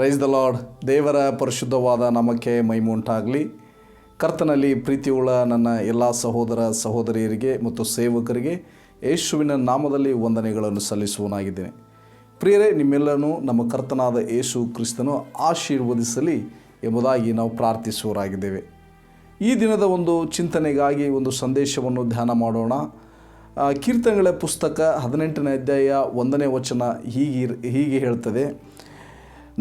Praise the lord ದೇವರ ಪರಿಶುದ್ಧವಾದ ನಮಕ್ಕೆ ಮೈಮುಂಟಾಗಲಿ. ಕರ್ತನಲ್ಲಿ ಪ್ರೀತಿಯುಳ್ಳ ನನ್ನ ಎಲ್ಲ ಸಹೋದರ ಸಹೋದರಿಯರಿಗೆ ಮತ್ತು ಸೇವಕರಿಗೆ ಯೇಸುವಿನ ನಾಮದಲ್ಲಿ ವಂದನೆಗಳನ್ನು ಸಲ್ಲಿಸುವನಾಗಿದ್ದೇನೆ. ಪ್ರಿಯರೇ ನಿಮ್ಮೆಲ್ಲನೂ ನಮ್ಮ ಕರ್ತನಾದ ಯೇಸು ಕ್ರಿಸ್ತನು ಆಶೀರ್ವದಿಸಲಿ ಎಂಬುದಾಗಿ ನಾವು ಪ್ರಾರ್ಥಿಸುವರಾಗಿದ್ದೇವೆ ಈ ದಿನದ ಒಂದು ಚಿಂತನೆಗಾಗಿ ಒಂದು ಸಂದೇಶವನ್ನು ಧ್ಯಾನ ಮಾಡೋಣ. ಕೀರ್ತನೆಗಳ ಪುಸ್ತಕ ಹದಿನೆಂಟನೇ ಅಧ್ಯಾಯ ಒಂದನೇ ವಚನ ಹೀಗೆ ಹೀಗೆ ಹೇಳ್ತದೆ.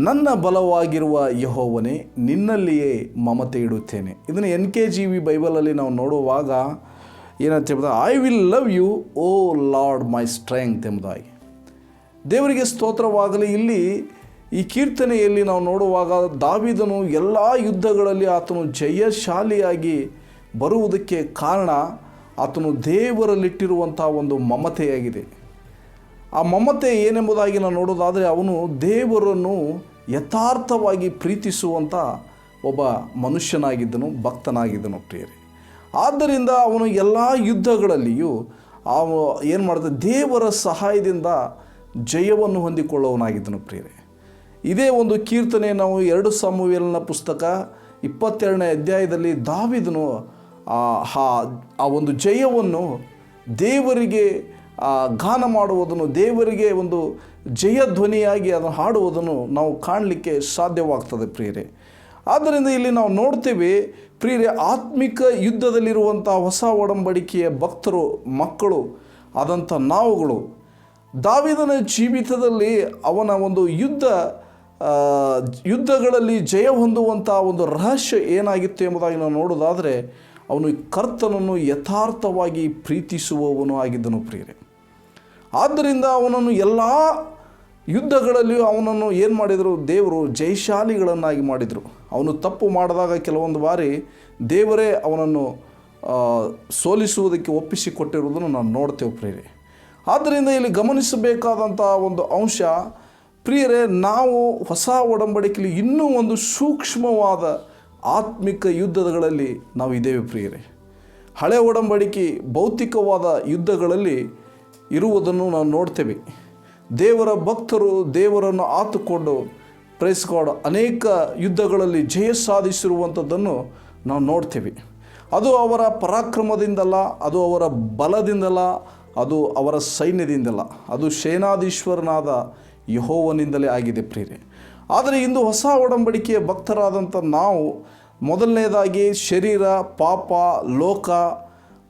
ನನ್ನ ಬಲವಾಗಿರುವ ಯಹೋವನೇ, ನಿನ್ನಲ್ಲಿಯೇ ಮಮತೆ ಇಡುತ್ತೇನೆ. ಇದನ್ನು ಎನ್ ಕೆ ಜಿ ವಿ ಬೈಬಲಲ್ಲಿ ನಾವು ನೋಡುವಾಗ ಏನಂತ ಹೇಳಿದ್ರೆ I will love you O Lord my strength ಎಂಬುದಾಗಿ. ದೇವರಿಗೆ ಸ್ತೋತ್ರವಾಗಲಿ, ಇಲ್ಲಿ ಈ ಕೀರ್ತನೆಯಲ್ಲಿ ನಾವು ನೋಡುವಾಗ ದಾವಿದನು ಎಲ್ಲ ಯುದ್ಧಗಳಲ್ಲಿ ಆತನು ಜಯಶಾಲಿಯಾಗಿ ಬರುವುದಕ್ಕೆ ಕಾರಣ ಆತನು ದೇವರಲ್ಲಿಟ್ಟಿರುವಂಥ ಒಂದು ಮಮತೆಯಾಗಿದೆ. ಆ ಮಮತೆ ಏನೆಂಬುದಾಗಿ ನಾವು ನೋಡೋದಾದರೆ ಅವನು ದೇವರನ್ನು ಯಥಾರ್ಥವಾಗಿ ಪ್ರೀತಿಸುವಂಥ ಒಬ್ಬ ಮನುಷ್ಯನಾಗಿದ್ದನು, ಭಕ್ತನಾಗಿದ್ದನು ಪ್ರಿಯರೇ. ಆದ್ದರಿಂದ ಅವನು ಎಲ್ಲ ಯುದ್ಧಗಳಲ್ಲಿಯೂ ಅವನು ಏನು ಮಾಡಿದೆ ದೇವರ ಸಹಾಯದಿಂದ ಜಯವನ್ನು ಹೊಂದಿಕೊಳ್ಳುವನಾಗಿದ್ದನು ಪ್ರಿಯರೇ. ಇದೇ ಒಂದು ಕೀರ್ತನೆ ನಾವು ಎರಡು ಸಮುವೇಲನ ಪುಸ್ತಕ ಇಪ್ಪತ್ತೆರಡನೇ ಅಧ್ಯಾಯದಲ್ಲಿ ದಾವಿದನು ಆ ಒಂದು ಜಯವನ್ನು ದೇವರಿಗೆ ಗಾನ ಮಾಡುವುದನ್ನು, ದೇವರಿಗೆ ಒಂದು ಜಯಧ್ವನಿಯಾಗಿ ಅದನ್ನು ಹಾಡುವುದನ್ನು ನಾವು ಕಾಣಲಿಕ್ಕೆ ಸಾಧ್ಯವಾಗ್ತದೆ ಪ್ರಿಯರೇ. ಆದ್ದರಿಂದ ಇಲ್ಲಿ ನಾವು ನೋಡ್ತೇವೆ, ಪ್ರಿಯರೇ, ಆತ್ಮಿಕ ಯುದ್ಧದಲ್ಲಿರುವಂಥ ಹೊಸ ಒಡಂಬಡಿಕೆಯ ಭಕ್ತರು, ಮಕ್ಕಳು, ಆದಂಥ ನಾವುಗಳು. ದಾವಿದನ ಜೀವಿತದಲ್ಲಿ ಅವನ ಒಂದು ಯುದ್ಧ ಯುದ್ಧಗಳಲ್ಲಿ ಜಯ ಹೊಂದುವಂಥ ಒಂದು ರಹಸ್ಯ ಏನಾಗಿತ್ತು ಎಂಬುದಾಗಿ ನಾವು ನೋಡೋದಾದರೆ, ಅವನು ಕರ್ತನನ್ನು ಯಥಾರ್ಥವಾಗಿ ಪ್ರೀತಿಸುವವನು ಆಗಿದ್ದನು ಪ್ರಿಯರೇ. ಆದ್ದರಿಂದ ಅವನನ್ನು ಎಲ್ಲ ಯುದ್ಧಗಳಲ್ಲಿಯೂ ಅವನನ್ನು ಏನು ಮಾಡಿದರು? ದೇವರು ಜಯಶಾಲಿಗಳನ್ನಾಗಿ ಮಾಡಿದರು. ಅವನು ತಪ್ಪು ಮಾಡಿದಾಗ ಕೆಲವೊಂದು ಬಾರಿ ದೇವರೇ ಅವನನ್ನು ಸೋಲಿಸುವುದಕ್ಕೆ ಸೋಲಿಸುವುದಕ್ಕೆ ಒಪ್ಪಿಸಿಕೊಟ್ಟಿರುವುದನ್ನು ನಾವು ನೋಡ್ತೇವೆ ಪ್ರಿಯರೇ. ಆದ್ದರಿಂದ ಇಲ್ಲಿ ಗಮನಿಸಬೇಕಾದಂಥ ಒಂದು ಅಂಶ, ಪ್ರಿಯರೇ, ನಾವು ಹೊಸ ಒಡಂಬಡಿಕೆಯಲ್ಲಿ ಇನ್ನೂ ಒಂದು ಸೂಕ್ಷ್ಮವಾದ ಆತ್ಮಿಕ ಯುದ್ಧಗಳಲ್ಲಿ ನಾವು ಇದ್ದೇವೆ ಪ್ರಿಯರೇ. ಹಳೆ ಒಡಂಬಡಿಕೆ, ಭೌತಿಕವಾದ ಯುದ್ಧಗಳಲ್ಲಿ ಇರುವುದನ್ನು ನಾವು ನೋಡ್ತೇವೆ. ದೇವರ ಭಕ್ತರು ದೇವರನ್ನು ಆತುಕೊಂಡು ಪ್ರೈಸ್ಕೊಂಡು ಅನೇಕ ಯುದ್ಧಗಳಲ್ಲಿ ಜಯ ಸಾಧಿಸಿರುವಂಥದ್ದನ್ನು ನಾವು ನೋಡ್ತೇವೆ. ಅದು ಅವರ ಪರಾಕ್ರಮದಿಂದಲ್ಲ, ಅದು ಅವರ ಬಲದಿಂದಲ್ಲ, ಅದು ಅವರ ಸೈನ್ಯದಿಂದಲ್ಲ. ಅದು ಸೇನಾಧೀಶ್ವರನಾದ ಯಹೋವನಿಂದಲೇ ಆಗಿದೆ ಪ್ರೇರೆ ಆದರೆ ಇಂದು ಹೊಸ ಒಡಂಬಡಿಕೆಯ ಭಕ್ತರಾದಂಥ ನಾವು ಮೊದಲನೇದಾಗಿ ಶರೀರ, ಪಾಪ, ಲೋಕ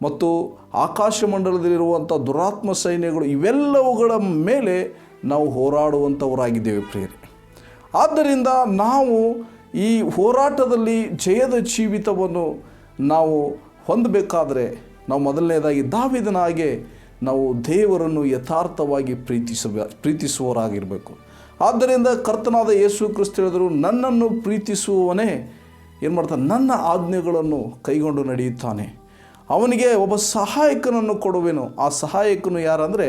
ಮತ್ತು ಆಕಾಶಮಂಡಲದಲ್ಲಿರುವಂಥ ದುರಾತ್ಮ ಸೈನ್ಯಗಳು ಇವೆಲ್ಲವುಗಳ ಮೇಲೆ ನಾವು ಹೋರಾಡುವಂಥವರಾಗಿದ್ದೇವೆ ಪ್ರಿಯರೇ. ಆದ್ದರಿಂದ ನಾವು ಈ ಹೋರಾಟದಲ್ಲಿ ಜಯದ ಜೀವಿತವನ್ನು ನಾವು ಹೊಂದಬೇಕಾದ್ರೆ ನಾವು ಮೊದಲನೇದಾಗಿ ದಾವಿದನ ಹಾಗೆ ನಾವು ದೇವರನ್ನು ಯಥಾರ್ಥವಾಗಿ ಪ್ರೀತಿಸಬ, ಪ್ರೀತಿಸುವವರಾಗಿರಬೇಕು. ಆದ್ದರಿಂದ ಕರ್ತನಾದ ಯೇಸು ಕ್ರಿಸ್ತ ಹೇಳಿದರು, ನನ್ನನ್ನು ಪ್ರೀತಿಸುವವನೇ ಏನು ಮಾಡ್ತಾನೆ ನನ್ನ ಆಜ್ಞೆಗಳನ್ನು ಕೈಗೊಂಡು ನಡೆಯುತ್ತಾನೆ. ಅವನಿಗೆ ಒಬ್ಬ ಸಹಾಯಕನನ್ನು ಕೊಡುವೆನು. ಆ ಸಹಾಯಕನು ಯಾರಂದರೆ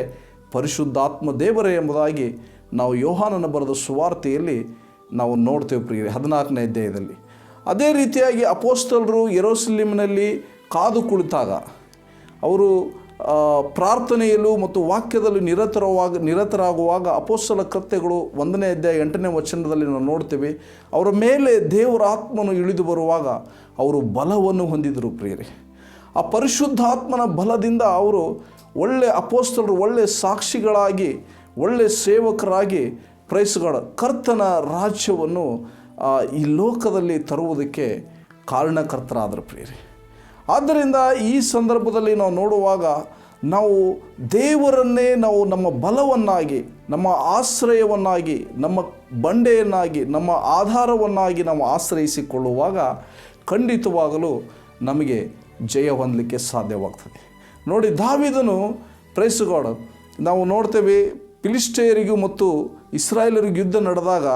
ಪರಿಶುದ್ಧಾತ್ಮ ದೇವರೇ ಎಂಬುದಾಗಿ ನಾವು ಯೋಹಾನನ ಬರೆದ ಸುವಾರ್ತೆಯಲ್ಲಿ ನಾವು ನೋಡ್ತೇವೆ ಪ್ರಿಯರಿ, ಹದಿನಾಲ್ಕನೇ ಅಧ್ಯಾಯದಲ್ಲಿ. ಅದೇ ರೀತಿಯಾಗಿ ಅಪೋಸ್ತಲರು ಯೆರೂಸಲೇಮಿನಲ್ಲಿ ಕಾದು ಕುಳಿತಾಗ, ಅವರು ಪ್ರಾರ್ಥನೆಯಲ್ಲೂ ಮತ್ತು ವಾಕ್ಯದಲ್ಲೂ ನಿರತರವಾಗ, ನಿರತರಾಗುವಾಗ ಅಪೋಸ್ತಲ ಕೃತ್ಯಗಳು ಒಂದನೇ ಅಧ್ಯಾಯ ಎಂಟನೇ ವಚನದಲ್ಲಿ ನಾವು ನೋಡ್ತೇವೆ, ಅವರ ಮೇಲೆ ದೇವರ ಆತ್ಮನು ಇಳಿದು ಬರುವಾಗ ಅವರು ಬಲವನ್ನು ಹೊಂದಿದರು ಪ್ರಿಯರೇ. ಆ ಪರಿಶುದ್ಧಾತ್ಮನ ಬಲದಿಂದ ಅವರು ಒಳ್ಳೆ ಅಪೋಸ್ತಲರು, ಒಳ್ಳೆ ಸಾಕ್ಷಿಗಳಾಗಿ, ಒಳ್ಳೆ ಸೇವಕರಾಗಿ ಪ್ರೈಸ್ಗಳ. ಕರ್ತನ ರಾಜ್ಯವನ್ನು ಈ ಲೋಕದಲ್ಲಿ ತರುವುದಕ್ಕೆ ಕಾರಣಕರ್ತರಾದರು ಪ್ರೇರಿ ಆದ್ದರಿಂದ ಈ ಸಂದರ್ಭದಲ್ಲಿ ನಾವು ನೋಡುವಾಗ ನಾವು ದೇವರನ್ನೇ ನಾವು ನಮ್ಮ ಬಲವನ್ನಾಗಿ, ನಮ್ಮ ಆಶ್ರಯವನ್ನಾಗಿ, ನಮ್ಮ ಬಂಡೆಯನ್ನಾಗಿ, ನಮ್ಮ ಆಧಾರವನ್ನಾಗಿ ನಾವು ಆಶ್ರಯಿಸಿಕೊಳ್ಳುವಾಗ ಖಂಡಿತವಾಗಲೂ ನಮಗೆ ಜಯ ಹೊಂದಲಿಕ್ಕೆ ಸಾಧ್ಯವಾಗ್ತದೆ. ನೋಡಿ, ದಾವಿದನು ಪ್ರೈಸುಗಾಡ ನಾವು ನೋಡ್ತೇವೆ ಪಿಲಿಸ್ಟೇರಿಗೂ ಮತ್ತು ಇಸ್ರಾಯೇಲರಿಗೂ ಯುದ್ಧ ನಡೆದಾಗ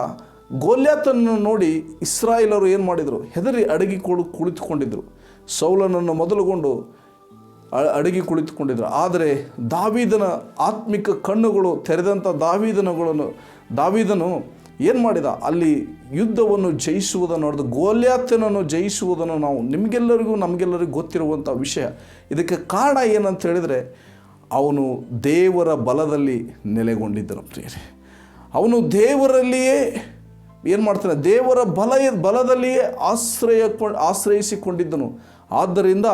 ಗೋಲ್ಯಾತನನ್ನು ನೋಡಿ ಇಸ್ರಾಯೇಲರು ಏನು ಮಾಡಿದರು? ಹೆದರಿ ಅಡಗಿ ಕುಳು ಕುಳಿತುಕೊಂಡಿದ್ದರು ಸೌಲನನ್ನು ಮೊದಲುಗೊಂಡು ಅಡಗಿ ಕುಳಿತುಕೊಂಡಿದ್ದರು ಆದರೆ ದಾವಿದನ ಆತ್ಮಿಕ ಕಣ್ಣುಗಳು ತೆರೆದಂಥ ದಾವಿದನಗಳನ್ನು, ದಾವಿದನು ಏನು ಮಾಡಿದ? ಅಲ್ಲಿ ಯುದ್ಧವನ್ನು ಜಯಿಸುವುದನ್ನು ನೋಡಿದ, ಗೋಲ್ಯಾತನನ್ನು ಜಯಿಸುವುದನ್ನು ನಾವು ನಿಮಗೆಲ್ಲರಿಗೂ ನಮಗೆಲ್ಲರಿಗೂ ಗೊತ್ತಿರುವಂಥ ವಿಷಯ. ಇದಕ್ಕೆ ಕಾರಣ ಏನಂತ ಹೇಳಿದರೆ, ಅವನು ದೇವರ ಬಲದಲ್ಲಿ ನೆಲೆಗೊಂಡಿದ್ದನು ಪ್ರಿಯರೇ. ಅವನು ದೇವರಲ್ಲಿಯೇ ಏನು ಮಾಡ್ತಾನೆ? ದೇವರ ಬಲ, ಬಲದಲ್ಲಿಯೇ ಆಶ್ರಯ ಆಶ್ರಯಿಸಿಕೊಂಡಿದ್ದನು. ಆದ್ದರಿಂದ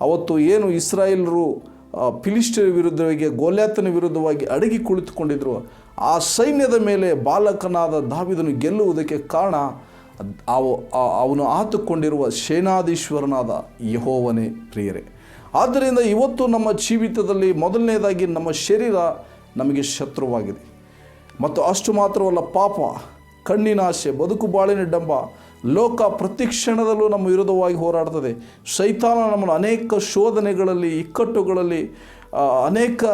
ಅವತ್ತು ಏನು ಇಸ್ರಾಯೇಲರು ಆ, ಫಿಲಿಸ್ಟಿಯರ ವಿರುದ್ಧವಾಗಿ ಗೋಲ್ಯಾತನ ವಿರುದ್ಧವಾಗಿ ಅಡಗಿ ಕುಳಿತುಕೊಂಡಿದ್ರು. ಆ ಸೈನ್ಯದ ಮೇಲೆ ಬಾಲಕನಾದ ದಾವಿದನು ಗೆಲ್ಲುವುದಕ್ಕೆ ಕಾರಣ ಅವನು ಆತುಕೊಂಡಿರುವ ಸೇನಾಧೀಶ್ವರನಾದ ಯಹೋವನೇ ಪ್ರಿಯರೇ. ಆದ್ದರಿಂದ ಇವತ್ತು ನಮ್ಮ ಜೀವಿತದಲ್ಲಿ ಮೊದಲನೇದಾಗಿ ನಮ್ಮ ಶರೀರ ನಮಗೆ ಶತ್ರುವಾಗಿದೆ. ಮತ್ತು ಅಷ್ಟು ಮಾತ್ರವಲ್ಲ ಪಾಪ ಕಣ್ಣಿನ ಆಸೆ ಬದುಕು ಬಾಳಿನ ಡಂಬ ಲೋಕ ಪ್ರತಿ ಕ್ಷಣದಲ್ಲೂ ನಮ್ಮ ವಿರುದ್ಧವಾಗಿ ಹೋರಾಡ್ತದೆ. ಶೈತಾನ ನಮ್ಮನ್ನು ಅನೇಕ ಶೋಧನೆಗಳಲ್ಲಿ, ಇಕ್ಕಟ್ಟುಗಳಲ್ಲಿ ಅನೇಕ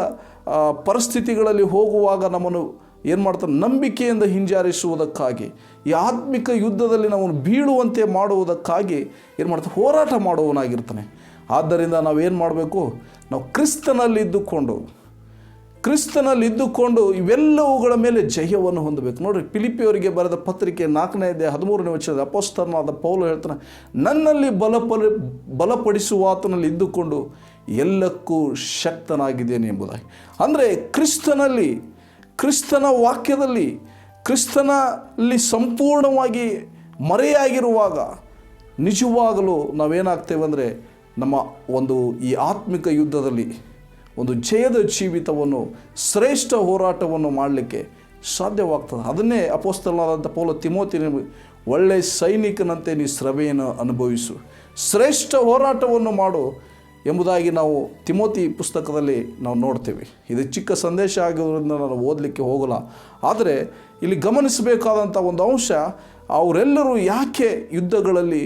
ಪರಿಸ್ಥಿತಿಗಳಲ್ಲಿ ಹೋಗುವಾಗ ನಮ್ಮನ್ನು ಏನು ಮಾಡ್ತಾನೆ ನಂಬಿಕೆಯಿಂದ ಹಿಂಜಾರಿಸುವುದಕ್ಕಾಗಿ, ಈ ಆತ್ಮಿಕ ಯುದ್ಧದಲ್ಲಿ ನಾವು ಬೀಳುವಂತೆ ಮಾಡುವುದಕ್ಕಾಗಿ ಏನು ಮಾಡ್ತಾನೆ ಹೋರಾಟ ಮಾಡುವವನಾಗಿರ್ತಾನೆ. ಆದ್ದರಿಂದ ನಾವೇನು ಮಾಡಬೇಕು? ನಾವು ಕ್ರಿಸ್ತನಲ್ಲಿ ಇದ್ದುಕೊಂಡು ಕ್ರಿಸ್ತನಲ್ಲಿ ಇದ್ದುಕೊಂಡು ಇವೆಲ್ಲವುಗಳ ಮೇಲೆ ಜಯವನ್ನು ಹೊಂದಬೇಕು. ನೋಡ್ರಿ ಪಿಲಿಪಿಯವರಿಗೆ ಬರೆದ ಪತ್ರಿಕೆ ನಾಲ್ಕನೇ ಇದೆ ಹದಿಮೂರನೇ ವರ್ಷದ ಅಪೋಸ್ತರನಾದ ಪೌಲು ಹೇಳ್ತಾನೆ, ನನ್ನಲ್ಲಿ ಬಲಪಲ ಬಲಪಡಿಸುವ ಆತನಲ್ಲಿ ಇದ್ದುಕೊಂಡು ಎಲ್ಲಕ್ಕೂ ಶಕ್ತನಾಗಿದ್ದೇನೆ ಎಂಬುದಾಗಿ. ಅಂದರೆ ಕ್ರಿಸ್ತನಲ್ಲಿ, ಕ್ರಿಸ್ತನ ವಾಕ್ಯದಲ್ಲಿ, ಕ್ರಿಸ್ತನಲ್ಲಿ ಸಂಪೂರ್ಣವಾಗಿ ಮರೆಯಾಗಿರುವಾಗ ನಿಜವಾಗಲೂ ನಾವೇನಾಗ್ತೇವೆ ಅಂದರೆ ನಮ್ಮ ಒಂದು ಈ ಆತ್ಮಿಕ ಯುದ್ಧದಲ್ಲಿ ಒಂದು ಜಯದ ಜೀವಿತವನ್ನು, ಶ್ರೇಷ್ಠ ಹೋರಾಟವನ್ನು ಮಾಡಲಿಕ್ಕೆ ಸಾಧ್ಯವಾಗ್ತದೆ. ಅದನ್ನೇ ಅಪೋಸ್ತಲಾದಂಥ ಪೌಲ ತಿಮೋತಿ ಒಳ್ಳೆಯ ಸೈನಿಕನಂತೆ ನೀ ಶ್ರಮೆಯನ್ನು ಅನುಭವಿಸು. ಶ್ರೇಷ್ಠ ಹೋರಾಟವನ್ನು ಮಾಡು ಎಂಬುದಾಗಿ ನಾವು ತಿಮೋತಿ ಪುಸ್ತಕದಲ್ಲಿ ನಾವು ನೋಡ್ತೇವೆ. ಇದು ಚಿಕ್ಕ ಸಂದೇಶ ಆಗಿರೋದ್ರಿಂದ ನಾನು ಓದಲಿಕ್ಕೆ ಹೋಗಲ್ಲ. ಆದರೆ ಇಲ್ಲಿ ಗಮನಿಸಬೇಕಾದಂಥ ಒಂದು ಅಂಶ, ಅವರೆಲ್ಲರೂ ಯಾಕೆ ಯುದ್ಧಗಳಲ್ಲಿ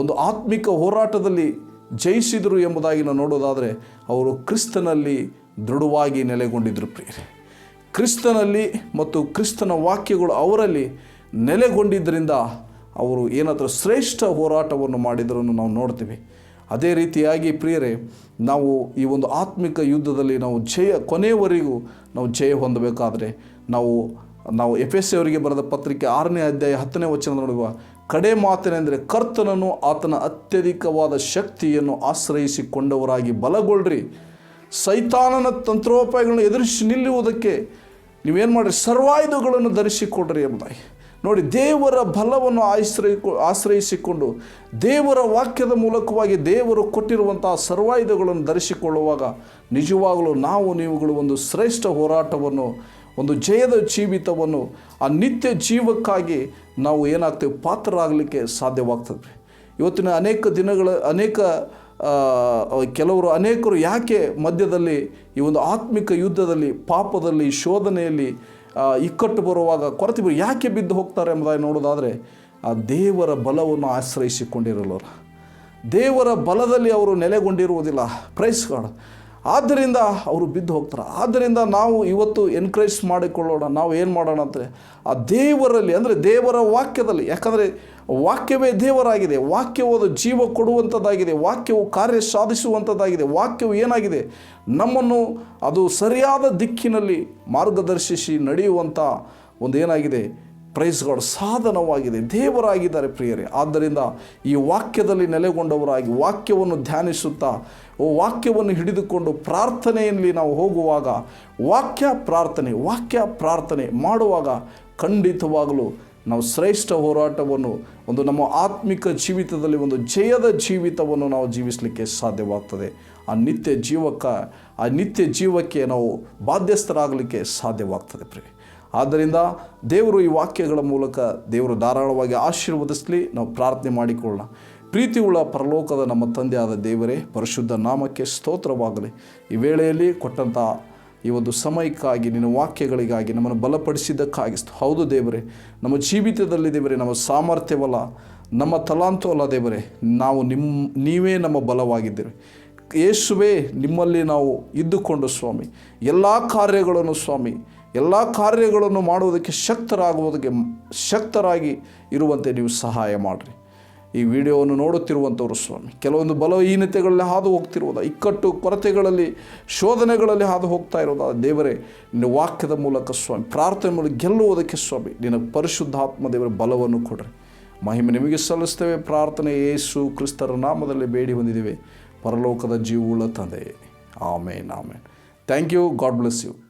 ಒಂದು ಆತ್ಮಿಕ ಹೋರಾಟದಲ್ಲಿ ಜಯಿಸಿದರು ಎಂಬುದಾಗಿ ನಾವು ನೋಡೋದಾದರೆ ಅವರು ಕ್ರಿಸ್ತನಲ್ಲಿ ದೃಢವಾಗಿ ನೆಲೆಗೊಂಡಿದ್ದರು ಪ್ರಿಯರೇ. ಕ್ರಿಸ್ತನಲ್ಲಿ ಮತ್ತು ಕ್ರಿಸ್ತನ ವಾಕ್ಯಗಳು ಅವರಲ್ಲಿ ನೆಲೆಗೊಂಡಿದ್ದರಿಂದ ಅವರು ಏನಾದರೂ ಶ್ರೇಷ್ಠ ಹೋರಾಟವನ್ನು ಮಾಡಿದರನ್ನು ನಾವು ನೋಡ್ತೀವಿ. ಅದೇ ರೀತಿಯಾಗಿ ಪ್ರಿಯರೇ, ನಾವು ಈ ಒಂದು ಆತ್ಮಿಕ ಯುದ್ಧದಲ್ಲಿ ನಾವು ಜಯ ಕೊನೆಯವರೆಗೂ ನಾವು ಜಯ ಹೊಂದಬೇಕಾದರೆ ನಾವು ನಾವು ಎಫ್ ಎಸ್ ಅವರಿಗೆ ಬರೆದ ಪತ್ರಿಕೆ ಆರನೇ ಅಧ್ಯಾಯ ಹತ್ತನೇ ವಚನ ನೋಡುವ ಕಡೆ ಮಾತಿನೆಂದರೆ ಕರ್ತನನ್ನು ಆತನ ಅತ್ಯಧಿಕವಾದ ಶಕ್ತಿಯನ್ನು ಆಶ್ರಯಿಸಿಕೊಂಡವರಾಗಿ ಬಲಗೊಳ್ಳ್ರಿ ಸೈತಾನನ ತಂತ್ರೋಪಾಯಗಳನ್ನು ಎದುರಿಸಿ ನಿಲ್ಲುವುದಕ್ಕೆ ನೀವೇನು ಮಾಡಿರಿ? ಸರ್ವಾಯುಧಗಳನ್ನು ಧರಿಸಿಕೊಡ್ರಿ ಎಂಬುದಾಗಿ. ನೋಡಿ, ದೇವರ ಬಲವನ್ನು ಆಶ್ರಯ ಆಶ್ರಯಿಸಿಕೊಂಡು ದೇವರ ವಾಕ್ಯದ ಮೂಲಕವಾಗಿ ದೇವರು ಕೊಟ್ಟಿರುವಂತಹ ಸರ್ವಾಯುಧಗಳನ್ನು ಧರಿಸಿಕೊಳ್ಳುವಾಗ ನಿಜವಾಗಲೂ ನಾವು ನೀವುಗಳು ಒಂದು ಶ್ರೇಷ್ಠ ಹೋರಾಟವನ್ನು ಒಂದು ಜಯದ ಜೀವಿತವನ್ನು, ಆ ನಿತ್ಯ ಜೀವಕ್ಕಾಗಿ ನಾವು ಏನಾಗ್ತೇವೆ? ಪಾತ್ರರಾಗಲಿಕ್ಕೆ ಸಾಧ್ಯವಾಗ್ತದೆ. ಇವತ್ತಿನ ಅನೇಕ ದಿನಗಳ, ಅನೇಕ ಕೆಲವರು, ಅನೇಕರು ಯಾಕೆ ಮಧ್ಯದಲ್ಲಿ ಈ ಒಂದು ಆತ್ಮಿಕ ಯುದ್ಧದಲ್ಲಿ, ಪಾಪದಲ್ಲಿ, ಶೋಧನೆಯಲ್ಲಿ ಇಕ್ಕಟ್ಟು ಬರುವಾಗ ಕೊರತೆ ಬರು ಯಾಕೆ ಬಿದ್ದು ಹೋಗ್ತಾರೆ ಎಂಬುದಾಗಿ ನೋಡೋದಾದರೆ ಆ ದೇವರ ಬಲವನ್ನು ಆಶ್ರಯಿಸಿಕೊಂಡಿರಲ್ಲ ದೇವರ ಬಲದಲ್ಲಿ ಅವರು ನೆಲೆಗೊಂಡಿರುವುದಿಲ್ಲ. ಪ್ರೈಸ್ ಗಾಡ್ ಆದ್ದರಿಂದ ಅವರು ಬಿದ್ದು ಹೋಗ್ತಾರೆ. ಆದ್ದರಿಂದ ನಾವು ಇವತ್ತು ಎನ್ಕರೇಜ್ ಮಾಡಿಕೊಳ್ಳೋಣ. ನಾವು ಏನು ಮಾಡೋಣ ಅಂದರೆ, ಆ ದೇವರಲ್ಲಿ, ಅಂದರೆ ದೇವರ ವಾಕ್ಯದಲ್ಲಿ, ಯಾಕಂದರೆ ವಾಕ್ಯವೇ ದೇವರಾಗಿದೆ. ವಾಕ್ಯವು ಜೀವ ಕೊಡುವಂಥದ್ದಾಗಿದೆ. ವಾಕ್ಯವು ಕಾರ್ಯ ಸಾಧಿಸುವಂಥದ್ದಾಗಿದೆ. ವಾಕ್ಯವು ಏನಾಗಿದೆ? ನಮ್ಮನ್ನು ಅದು ಸರಿಯಾದ ದಿಕ್ಕಿನಲ್ಲಿ ಮಾರ್ಗದರ್ಶಿಸಿ ನಡೆಯುವಂಥ ಒಂದು ಏನಾಗಿದೆ? ಪ್ರೈಸ್ ಗಾಡ್ ಸಾಧನವಾಗಿದೆ. ದೇವರಾಗಿದ್ದಾರೆ ಪ್ರಿಯರೇ. ಆದ್ದರಿಂದ ಈ ವಾಕ್ಯದಲ್ಲಿ ನೆಲೆಗೊಂಡವರಾಗಿ ವಾಕ್ಯವನ್ನು ಧ್ಯಾನಿಸುತ್ತಾ ವಾಕ್ಯವನ್ನು ಹಿಡಿದುಕೊಂಡು ಪ್ರಾರ್ಥನೆಯಲ್ಲಿ ನಾವು ಹೋಗುವಾಗ, ವಾಕ್ಯ ಪ್ರಾರ್ಥನೆ ವಾಕ್ಯ ಪ್ರಾರ್ಥನೆ ಮಾಡುವಾಗ ಖಂಡಿತವಾಗಲೂ ನಾವು ಶ್ರೇಷ್ಠ ಹೋರಾಟವನ್ನು, ಒಂದು ನಮ್ಮ ಆತ್ಮಿಕ ಜೀವಿತದಲ್ಲಿ ಒಂದು ಜಯದ ಜೀವಿತವನ್ನು ನಾವು ಜೀವಿಸಲಿಕ್ಕೆ ಸಾಧ್ಯವಾಗ್ತದೆ. ಆ ನಿತ್ಯ ಜೀವಕ್ಕೆ, ಆ ನಿತ್ಯ ಜೀವಕ್ಕೆ ನಾವು ಬಾಧ್ಯಸ್ಥರಾಗಲಿಕ್ಕೆ ಸಾಧ್ಯವಾಗ್ತದೆ ಪ್ರಿಯ ಆದ್ದರಿಂದ ದೇವರು ಈ ವಾಕ್ಯಗಳ ಮೂಲಕ ದೇವರು ಧಾರಾಳವಾಗಿ ಆಶೀರ್ವದಿಸಲಿ, ನಾವು ಪ್ರಾರ್ಥನೆ ಮಾಡಿಕೊಳ್ಳೋಣ. ಪ್ರೀತಿಯುಳ್ಳ ಪರಲೋಕದ ನಮ್ಮ ತಂದೆಯಾದ ದೇವರೇ, ಪರಿಶುದ್ಧ ನಾಮಕ್ಕೆ ಸ್ತೋತ್ರವಾಗಲಿ. ಈ ವೇಳೆಯಲ್ಲಿ ಕೊಟ್ಟಂಥ ಈ ಒಂದು ಸಮಯಕ್ಕಾಗಿ, ನಿನ್ನ ವಾಕ್ಯಗಳಿಗಾಗಿ ನಮ್ಮನ್ನು ಬಲಪಡಿಸಿದ್ದಕ್ಕಾಗಿ ಹೌದು ದೇವರೇ, ನಮ್ಮ ಜೀವಿತದಲ್ಲಿ ದೇವರೇ, ನಮ್ಮ ಸಾಮರ್ಥ್ಯವಲ್ಲ, ನಮ್ಮ ತಲಾಂತು ಅಲ್ಲ ದೇವರೇ, ನಾವು ನಿಮ್ಮ ನೀವೇ ನಮ್ಮ ಬಲವಾಗಿದ್ದೇವೆ ಯೇಸುವೇ, ನಿಮ್ಮಲ್ಲಿ ನಾವು ಇದ್ದುಕೊಂಡು ಸ್ವಾಮಿ, ಎಲ್ಲ ಕಾರ್ಯಗಳನ್ನು ಸ್ವಾಮಿ ಎಲ್ಲ ಕಾರ್ಯಗಳನ್ನು ಮಾಡುವುದಕ್ಕೆ ಶಕ್ತರಾಗುವುದಕ್ಕೆ ಶಕ್ತರಾಗಿ ಇರುವಂತೆ ನೀವು ಸಹಾಯ ಮಾಡಿರಿ. ಈ ವಿಡಿಯೋವನ್ನು ನೋಡುತ್ತಿರುವಂಥವರು ಸ್ವಾಮಿ, ಕೆಲವೊಂದು ಬಲಹೀನತೆಗಳಲ್ಲಿ ಹಾದು ಹೋಗ್ತಿರುವುದ ಇಕ್ಕಟ್ಟು ಕೊರತೆಗಳಲ್ಲಿ, ಶೋಧನೆಗಳಲ್ಲಿ ಹಾದು ಹೋಗ್ತಾ ಇರೋದ ದೇವರೇ, ನಿನ್ನ ವಾಕ್ಯದ ಮೂಲಕ ಸ್ವಾಮಿ, ಪ್ರಾರ್ಥನೆ ಮೂಲಕ ಗೆಲ್ಲುವುದಕ್ಕೆ ಸ್ವಾಮಿ, ನಿನ್ನ ಪರಿಶುದ್ಧಾತ್ಮ ದೇವರ ಬಲವನ್ನು ಕೊಡ್ರಿ. ಮಹಿಮೆ ನಿಮಗೆ ಸಲ್ಲಿಸ್ತೇವೆ, ಪ್ರಾರ್ಥನೆ ಯೇಸು ಕ್ರಿಸ್ತರ ನಾಮದಲ್ಲಿ ಬೇಡಿ ಹೊಂದಿದ್ದೇವೆ. ಪರಲೋಕದ ಜೀವವುಳ್ಳ ತಂದೆ ಆಮೇನ್ ಆಮೇನ್. Thank you God bless you